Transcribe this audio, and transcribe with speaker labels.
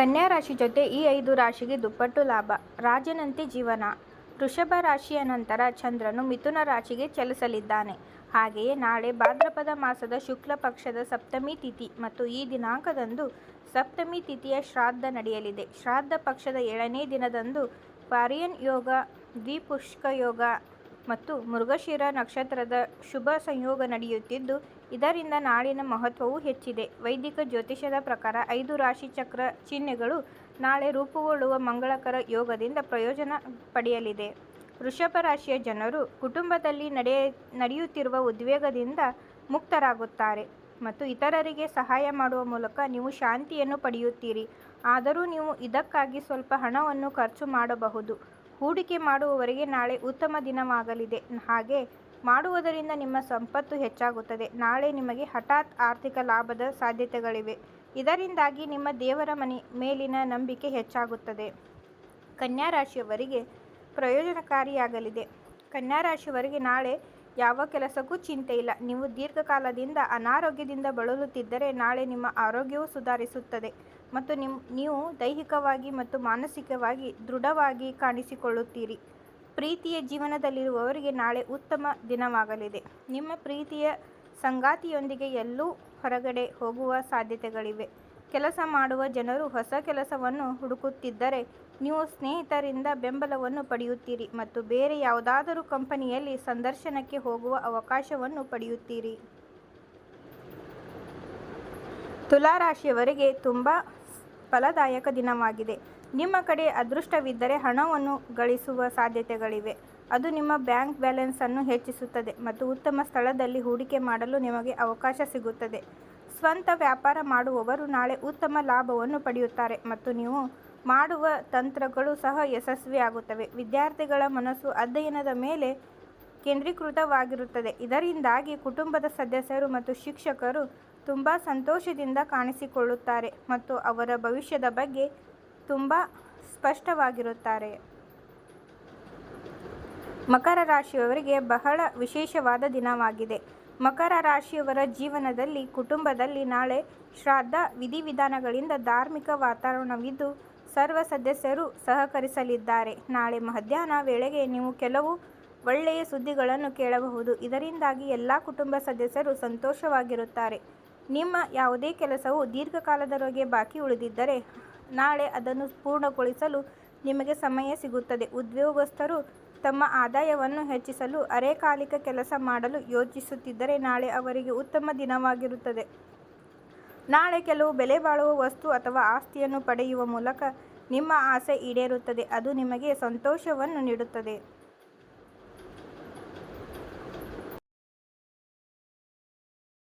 Speaker 1: ಕನ್ಯಾ ರಾಶಿ ಜೊತೆ ಈ ಐದು ರಾಶಿಗೆ ದುಪ್ಪಟ್ಟು ಲಾಭ. ರಾಜನಂತೆ ಜೀವನ. ವೃಷಭ ರಾಶಿಯ ನಂತರ ಚಂದ್ರನು ಮಿಥುನ ರಾಶಿಗೆ ಚಲಿಸಲಿದ್ದಾನೆ. ಹಾಗೆಯೇ ನಾಳೆ ಭಾದ್ರಪದ ಮಾಸದ ಶುಕ್ಲ ಪಕ್ಷದ ಸಪ್ತಮಿ ತಿಥಿ ಮತ್ತು ಈ ದಿನಾಂಕದಂದು ಸಪ್ತಮಿ ತಿಥಿಯ ಶ್ರಾದ್ದ ನಡೆಯಲಿದೆ. ಶ್ರಾದ್ದ ಪಕ್ಷದ ಏಳನೇ ದಿನದಂದು ಪಾರಿಯನ್ ಯೋಗ ದ್ವಿಪುಷ್ಕ ಯೋಗ ಮತ್ತು ಮೃಗಶಿರ ನಕ್ಷತ್ರದ ಶುಭ ಸಂಯೋಗ ನಡೆಯುತ್ತಿದ್ದು, ಇದರಿಂದ ನಾಳಿನ ಮಹತ್ವವು ಹೆಚ್ಚಿದೆ. ವೈದಿಕ ಜ್ಯೋತಿಷದ ಪ್ರಕಾರ ಐದು ರಾಶಿ ಚಕ್ರ ಚಿಹ್ನೆಗಳು ನಾಳೆ ರೂಪುಗೊಳ್ಳುವ ಮಂಗಳಕರ ಯೋಗದಿಂದ ಪ್ರಯೋಜನ ಪಡೆಯಲಿದೆ. ವೃಷಭ ರಾಶಿಯ ಜನರು ಕುಟುಂಬದಲ್ಲಿ ನಡೆಯ, ನಡೆಯುತ್ತಿರುವ ಉದ್ವೇಗದಿಂದ ಮುಕ್ತರಾಗುತ್ತಾರೆ ಮತ್ತು ಇತರರಿಗೆ ಸಹಾಯ ಮಾಡುವ ಮೂಲಕ ನೀವು ಶಾಂತಿಯನ್ನು ಪಡೆಯುತ್ತೀರಿ. ಆದರೂ ನೀವು ಇದಕ್ಕಾಗಿ ಸ್ವಲ್ಪ ಹಣವನ್ನು ಖರ್ಚು ಮಾಡಬಹುದು. ಹೂಡಿಕೆ ಮಾಡುವವರಿಗೆ ನಾಳೆ ಉತ್ತಮ ದಿನವಾಗಲಿದೆ. ಹಾಗೆ ಮಾಡುವುದರಿಂದ ನಿಮ್ಮ ಸಂಪತ್ತು ಹೆಚ್ಚಾಗುತ್ತದೆ. ನಾಳೆ ನಿಮಗೆ ಹಠಾತ್ ಆರ್ಥಿಕ ಲಾಭದ ಸಾಧ್ಯತೆಗಳಿವೆ. ಇದರಿಂದಾಗಿ ನಿಮ್ಮ ದೇವರ ಮನೆ ಮೇಲಿನ ನಂಬಿಕೆ ಹೆಚ್ಚಾಗುತ್ತದೆ. ಕನ್ಯಾ ರಾಶಿಯವರಿಗೆ ಪ್ರಯೋಜನಕಾರಿಯಾಗಲಿದೆ. ಕನ್ಯಾ ರಾಶಿಯವರಿಗೆ ನಾಳೆ ಯಾವ ಕೆಲಸಕ್ಕೂ ಚಿಂತೆ ಇಲ್ಲ. ನೀವು ದೀರ್ಘಕಾಲದಿಂದ ಅನಾರೋಗ್ಯದಿಂದ ಬಳಲುತ್ತಿದ್ದರೆ ನಾಳೆ ನಿಮ್ಮ ಆರೋಗ್ಯವು ಸುಧಾರಿಸುತ್ತದೆ. ಮತ್ತು ನಿಮ್, ನೀವು ದೈಹಿಕವಾಗಿ ಮತ್ತು ಮಾನಸಿಕವಾಗಿ ದೃಢವಾಗಿ ಕಾಣಿಸಿಕೊಳ್ಳುತ್ತೀರಿ. ಪ್ರೀತಿಯ ಜೀವನದಲ್ಲಿರುವವರಿಗೆ ನಾಳೆ ಉತ್ತಮ ದಿನವಾಗಲಿದೆ. ನಿಮ್ಮ ಪ್ರೀತಿಯ ಸಂಗಾತಿಯೊಂದಿಗೆ ಎಲ್ಲೂ ಹೊರಗಡೆ ಹೋಗುವ ಸಾಧ್ಯತೆಗಳಿವೆ. ಕೆಲಸ ಮಾಡುವ ಜನರು ಹೊಸ ಕೆಲಸವನ್ನು ಹುಡುಕುತ್ತಿದ್ದರೆ ನೀವು ಸ್ನೇಹಿತರಿಂದ ಬೆಂಬಲವನ್ನು ಪಡೆಯುತ್ತೀರಿ ಮತ್ತು ಬೇರೆ ಯಾವುದಾದರೂ ಕಂಪನಿಯಲ್ಲಿ ಸಂದರ್ಶನಕ್ಕೆ ಹೋಗುವ ಅವಕಾಶವನ್ನು ಪಡೆಯುತ್ತೀರಿ. ತುಲಾರಾಶಿಯವರಿಗೆ ತುಂಬ ಫಲದಾಯಕ ದಿನವಾಗಿದೆ. ನಿಮ್ಮ ಕಡೆ ಅದೃಷ್ಟವಿದ್ದರೆ ಹಣವನ್ನು ಗಳಿಸುವ ಸಾಧ್ಯತೆಗಳಿವೆ. ಅದು ನಿಮ್ಮ ಬ್ಯಾಂಕ್ ಬ್ಯಾಲೆನ್ಸ್ ಅನ್ನು ಹೆಚ್ಚಿಸುತ್ತದೆ ಮತ್ತು ಉತ್ತಮ ಸ್ಥಳದಲ್ಲಿ ಹೂಡಿಕೆ ಮಾಡಲು ನಿಮಗೆ ಅವಕಾಶ ಸಿಗುತ್ತದೆ. ಸ್ವಂತ ವ್ಯಾಪಾರ ಮಾಡುವವರು ನಾಳೆ ಉತ್ತಮ ಲಾಭವನ್ನು ಪಡೆಯುತ್ತಾರೆ ಮತ್ತು ನೀವು ಮಾಡುವ ತಂತ್ರಗಳು ಸಹ ಯಶಸ್ವಿಯಾಗುತ್ತವೆ. ವಿದ್ಯಾರ್ಥಿಗಳ ಮನಸ್ಸು ಅಧ್ಯಯನದ ಮೇಲೆ ಕೇಂದ್ರೀಕೃತವಾಗಿರುತ್ತದೆ. ಇದರಿಂದಾಗಿ ಕುಟುಂಬದ ಸದಸ್ಯರು ಮತ್ತು ಶಿಕ್ಷಕರು ತುಂಬ ಸಂತೋಷದಿಂದ ಕಾಣಿಸಿಕೊಳ್ಳುತ್ತಾರೆ ಮತ್ತು ಅವರ ಭವಿಷ್ಯದ ಬಗ್ಗೆ ತುಂಬ ಸ್ಪಷ್ಟವಾಗಿರುತ್ತಾರೆ. ಮಕರ ರಾಶಿಯವರಿಗೆ ಬಹಳ ವಿಶೇಷವಾದ ದಿನವಾಗಿದೆ. ಮಕರ ರಾಶಿಯವರ ಜೀವನದಲ್ಲಿ, ಕುಟುಂಬದಲ್ಲಿ ನಾಳೆ ಶ್ರಾದ್ದ ವಿಧಿವಿಧಾನಗಳಿಂದ ಧಾರ್ಮಿಕ ವಾತಾವರಣವಿದ್ದು, ಸರ್ವ ಸದಸ್ಯರು ಸಹಕರಿಸಲಿದ್ದಾರೆ. ನಾಳೆ ಮಧ್ಯಾಹ್ನ ವೇಳೆಗೆ ನೀವು ಕೆಲವು ಒಳ್ಳೆಯ ಸುದ್ದಿಗಳನ್ನು ಕೇಳಬಹುದು. ಇದರಿಂದಾಗಿ ಎಲ್ಲ ಕುಟುಂಬ ಸದಸ್ಯರು ಸಂತೋಷವಾಗಿರುತ್ತಾರೆ. ನಿಮ್ಮ ಯಾವುದೇ ಕೆಲಸವು ದೀರ್ಘಕಾಲದವರೆಗೆ ಬಾಕಿ ಉಳಿದಿದ್ದರೆ ನಾಳೆ ಅದನ್ನು ಪೂರ್ಣಗೊಳಿಸಲು ನಿಮಗೆ ಸಮಯ ಸಿಗುತ್ತದೆ. ಉದ್ಯೋಗಸ್ಥರು ತಮ್ಮ ಆದಾಯವನ್ನು ಹೆಚ್ಚಿಸಲು ಅರೆಕಾಲಿಕ ಕೆಲಸ ಮಾಡಲು ಯೋಚಿಸುತ್ತಿದ್ದರೆ ನಾಳೆ ಅವರಿಗೆ ಉತ್ತಮ ದಿನವಾಗಿರುತ್ತದೆ. ನಾಳೆ ಕೆಲವು ಬೆಲೆ ಬಾಳುವ ವಸ್ತು ಅಥವಾ ಆಸ್ತಿಯನ್ನು ಪಡೆಯುವ ಮೂಲಕ ನಿಮ್ಮ ಆಸೆ ಈಡೇರುತ್ತದೆ. ಅದು ನಿಮಗೆ ಸಂತೋಷವನ್ನು ನೀಡುತ್ತದೆ.